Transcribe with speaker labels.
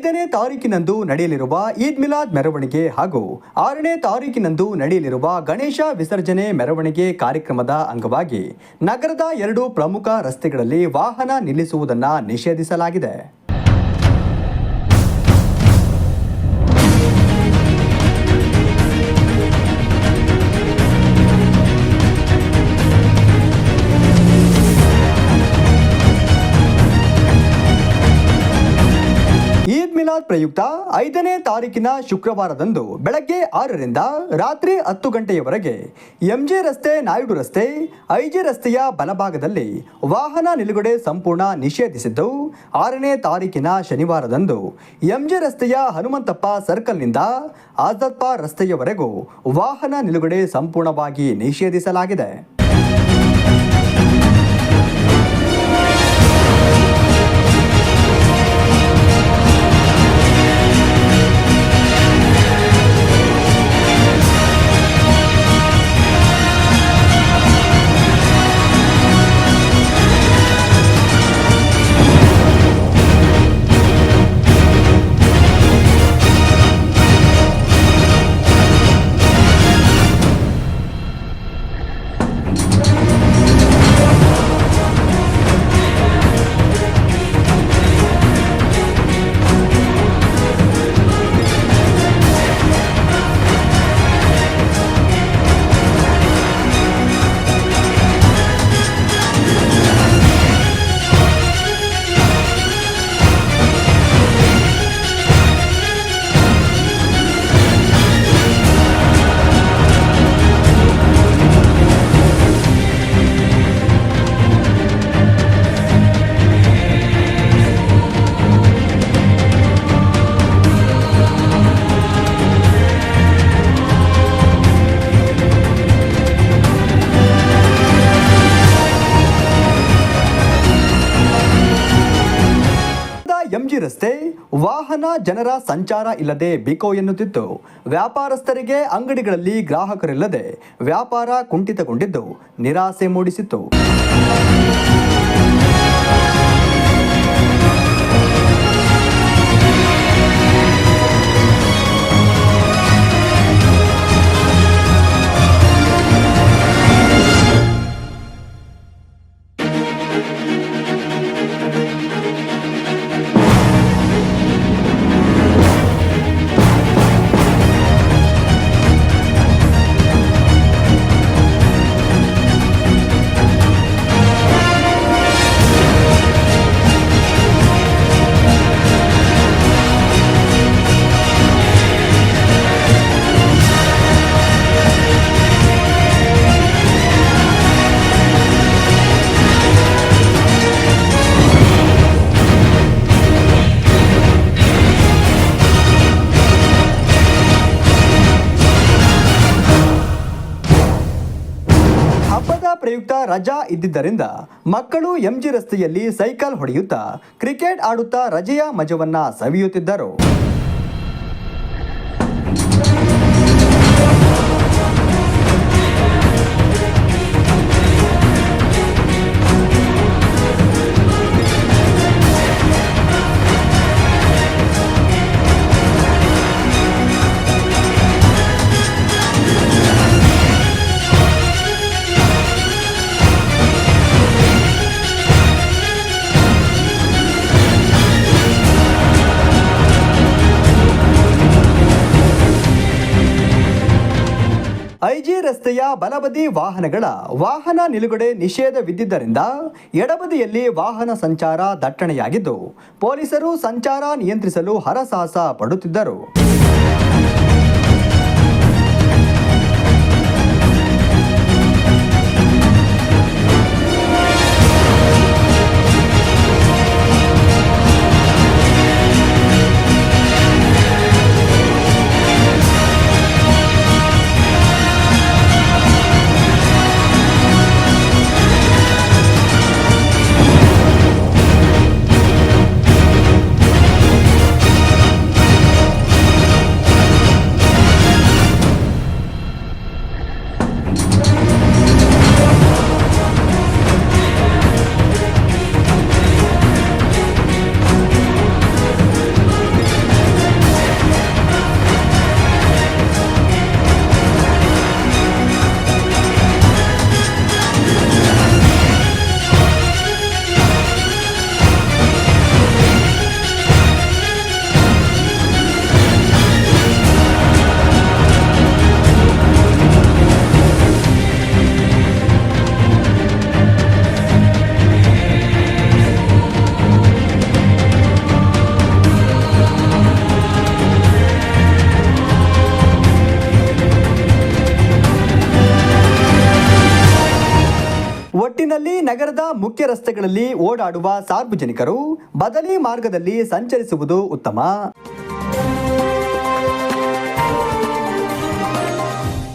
Speaker 1: ಐದನೇ ತಾರೀಕಿನಂದು ನಡೆಯಲಿರುವ ಈದ್ ಮಿಲಾದ್ ಮೆರವಣಿಗೆ ಹಾಗೂ ಆರನೇ ತಾರೀಕಿನಂದು ನಡೆಯಲಿರುವ ಗಣೇಶ ವಿಸರ್ಜನೆ ಮೆರವಣಿಗೆ ಕಾರ್ಯಕ್ರಮದ ಅಂಗವಾಗಿ ನಗರದ ಎರಡು ಪ್ರಮುಖ ರಸ್ತೆಗಳಲ್ಲಿ ವಾಹನ ನಿಲ್ಲಿಸುವುದನ್ನು ನಿಷೇಧಿಸಲಾಗಿದೆ. ಮಿಲಾದ್ ಪ್ರಯುಕ್ತ ಐದನೇ ತಾರೀಕಿನ ಶುಕ್ರವಾರದಂದು ಬೆಳಗ್ಗೆ ಆರರಿಂದ ರಾತ್ರಿ ಹತ್ತು ಗಂಟೆಯವರೆಗೆ ಎಂಜೆ ರಸ್ತೆ, ನಾಯ್ಡು ರಸ್ತೆ, ಐಜೆ ರಸ್ತೆಯ ಬಲಭಾಗದಲ್ಲಿ ವಾಹನ ನಿಲುಗಡೆ ಸಂಪೂರ್ಣ ನಿಷೇಧಿಸಿದ್ದು, ಆರನೇ ತಾರೀಕಿನ ಶನಿವಾರದಂದು ಎಂಜೆ ರಸ್ತೆಯ ಹನುಮಂತಪ್ಪ ಸರ್ಕಲ್ನಿಂದ ಆಜಾದ್ಪ ರಸ್ತೆಯವರೆಗೂ ವಾಹನ ನಿಲುಗಡೆ ಸಂಪೂರ್ಣವಾಗಿ ನಿಷೇಧಿಸಲಾಗಿದೆ. ಎಂಜಿ ರಸ್ತೆ, ವಾಹನ, ಜನರ ಸಂಚಾರ ಇಲ್ಲದೆ ಬಿಕೋ ಎನ್ನುತ್ತಿತ್ತು. ವ್ಯಾಪಾರಸ್ಥರಿಗೆ ಅಂಗಡಿಗಳಲ್ಲಿ ಗ್ರಾಹಕರಿಲ್ಲದೆ ವ್ಯಾಪಾರ ಕುಂಠಿತಗೊಂಡಿದ್ದು, ನಿರಾಸೆ ಮೂಡಿಸಿತ್ತು. ಪ್ರಯುಕ್ತ ರಜಾ ಇದ್ದಿದ್ದರಿಂದ ಮಕ್ಕಳು ಎಂಜಿ ರಸ್ತೆಯಲ್ಲಿ ಸೈಕಲ್ ಹೊಡೆಯುತ್ತಾ ಕ್ರಿಕೆಟ್ ಆಡುತ್ತಾ ರಜೆಯ ಮಜವನ್ನ ಸವಿಯುತ್ತಿದ್ದರು. ಐಜಿ ರಸ್ತೆಯ ಬಲಬದಿ ವಾಹನಗಳ ವಾಹನ ನಿಲುಗಡೆ ನಿಷೇಧವಿದ್ದಿದ್ದರಿಂದ ಎಡಬದಿಯಲ್ಲಿ ವಾಹನ ಸಂಚಾರ ದಟ್ಟಣೆಯಾಗಿದ್ದು, ಪೊಲೀಸರು ಸಂಚಾರ ನಿಯಂತ್ರಿಸಲು ಹರಸಾಹಸ ಪಡುತ್ತಿದ್ದರು. ನಗರದ ಮುಖ್ಯ ರಸ್ತೆಗಳಲ್ಲಿ ಓಡಾಡುವ ಸಾರ್ವಜನಿಕರು ಬದಲಿ ಮಾರ್ಗದಲ್ಲಿ ಸಂಚರಿಸುವುದು ಉತ್ತಮ.